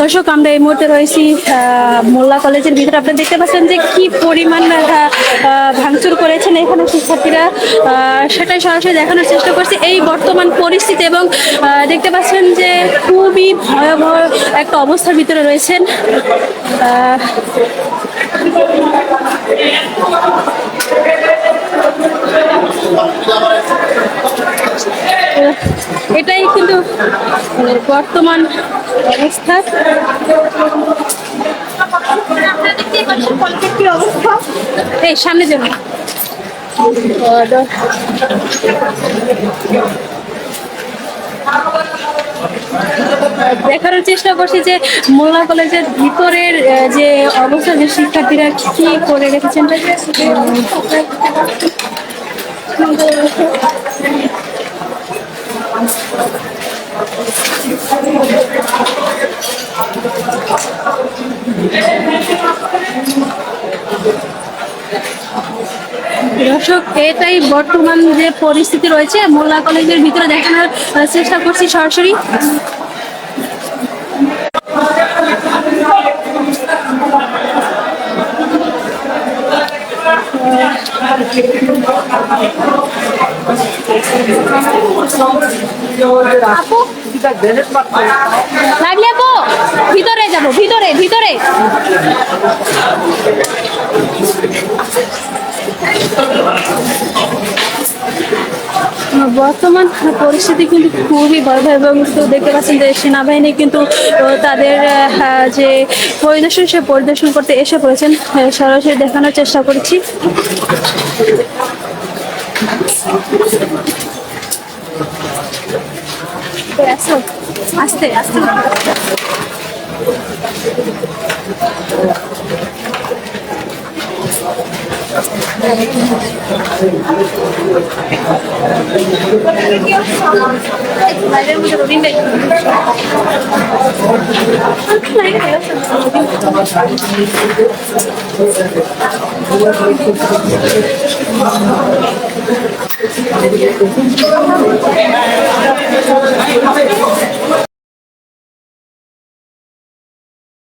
দর্শক, আমরা এই মুহূর্তে রয়েছি মোল্লা কলেজের ভিতরে। আপনারা দেখতে পাচ্ছেন যে কি পরিমাণ ভাঙচুর করেছেন এখানে শিক্ষার্থীরা। সেটাই সরাসরি দেখানোর চেষ্টা করছি। এই বর্তমান পরিস্থিতি এবং দেখতে পাচ্ছেন যে খুবই ভয়াবহ একটা অবস্থার ভিতরে রয়েছেন। এটাই কিন্তু মানে বর্তমান অবস্থা। এই, সামনে যাব। দেখানোর চেষ্টা করছি যে মোল্লা কলেজের ভিতরের যে অবস্থা, যে শিক্ষার্থীরা কি করে রেখেছেন। দর্শক এটাই বর্তমান যে পরিস্থিতি রয়েছে মোল্লা কলেজের ভিতরে দেখানোর চেষ্টা করছি সরাসরি। আপু লাগলে আপু, ভিতরে যাব, ভিতরে ভিতরে। বর্তমান পরিস্থিতি কিন্তু খুবই ভয়াবহ এবং তো দেখতে পাচ্ছেন যে সেনাবাহিনী কিন্তু তাদের যে পরিদর্শন, সে পরিদর্শন করতে এসে পড়েছেন। সরাসরি দেখানোর চেষ্টা করেছি। আসো, আস্তে আস্তে। রবিন ভাই